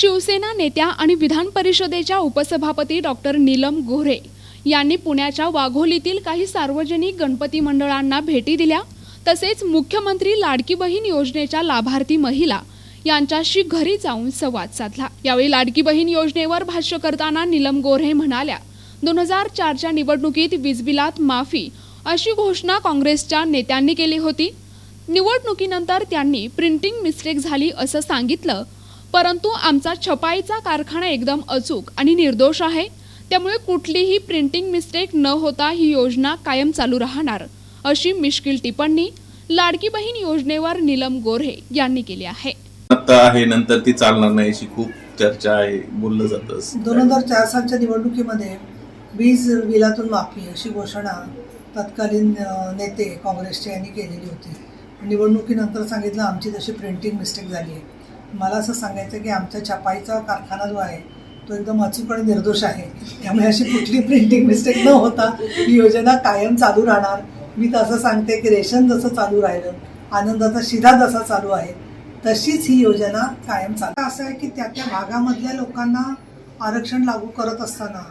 शिवसेना नेत्या आणि विधान परिषदेच्या उपसभापती डॉक्टर नीलम गोऱ्हे यांनी पुण्याच्या वाघोलीतील काही सार्वजनिक गणपती मंडळांना भेटी दिल्या. तसेच मुख्यमंत्री लाडकी बहीण योजनेच्या लाभार्थी महिला यांच्याशी घरी जाऊन संवाद साधला. यावेळी लाडकी बहीण योजनेवर भाष्य करताना नीलम गोऱ्हे म्हणाल्या दोन हजार चारच्या निवडणुकीत वीजबिलात माफी अशी घोषणा काँग्रेसच्या नेत्यांनी केली होती. निवडणुकीनंतर त्यांनी प्रिंटिंग मिस्टेक झाली असं सांगितलं परंतु आमचा छपाईचा कारखाना एकदम अचूक आणि निर्दोष आहे. त्यामुळे कुठलीही प्रिंटिंग मिस्टेक न होता ही योजना कायम चालू राहणार अशी मिश्किल टिप्पणी लाडकी बहीण योजनेवर नीलम गोऱ्हे यांनी केली आहे. आता आहे नंतर ती चालणार नाही अशी खूप चर्चा आहे बोललं जातं दोन हजार चार सालच्या निवडणुकीमध्ये वीज बिलातून माफी अशी घोषणा तत्कालीन नेते काँग्रेसचे यांनी केलेली होती. निवडणुकीनंतर सांगितलं आमची तशी प्रिंटिंग मिस्टेक झाली आहे. मला असं सांगायचं की आमच्या छपाईचा कारखाना जो आहे तो एकदम अचूक आणि निर्दोष आहे. त्यामुळे अशी कुठली प्रिंटिंग मिस्टेक न होता ही योजना कायम चालू राहणार. मी तसं सांगते की रेशन जसं चालू राहिलं आनंदाचा शिधा जसा चालू आहे तशीच ही योजना कायम चालू. असं आहे की त्या त्या भागामधल्या लोकांना आरक्षण लागू करत असताना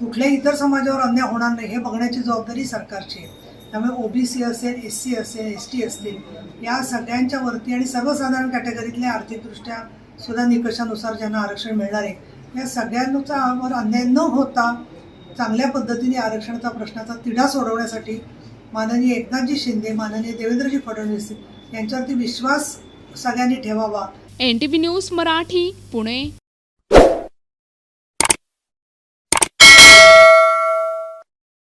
कुठल्याही इतर समाजावर अन्याय होणार नाही हे बघण्याची जबाबदारी सरकारची आहे. त्यामुळे ओबीसी असेल एस सी असेल एस टी असतील या सगळ्यांच्या वरती आणि सर्वसाधारण कॅटेगरीतल्या आर्थिकदृष्ट्या सुद्धा निकषानुसार ज्यांना आरक्षण मिळणार आहे या सगळ्यांचा वर अन्याय न होता चांगल्या पद्धतीने आरक्षणाचा प्रश्नाचा तिढा सोडवण्यासाठी माननीय एकनाथजी शिंदे माननीय देवेंद्रजी फडणवीस यांच्यावरती विश्वास सगळ्यांनी ठेवावा. N T V news Marathi Pune.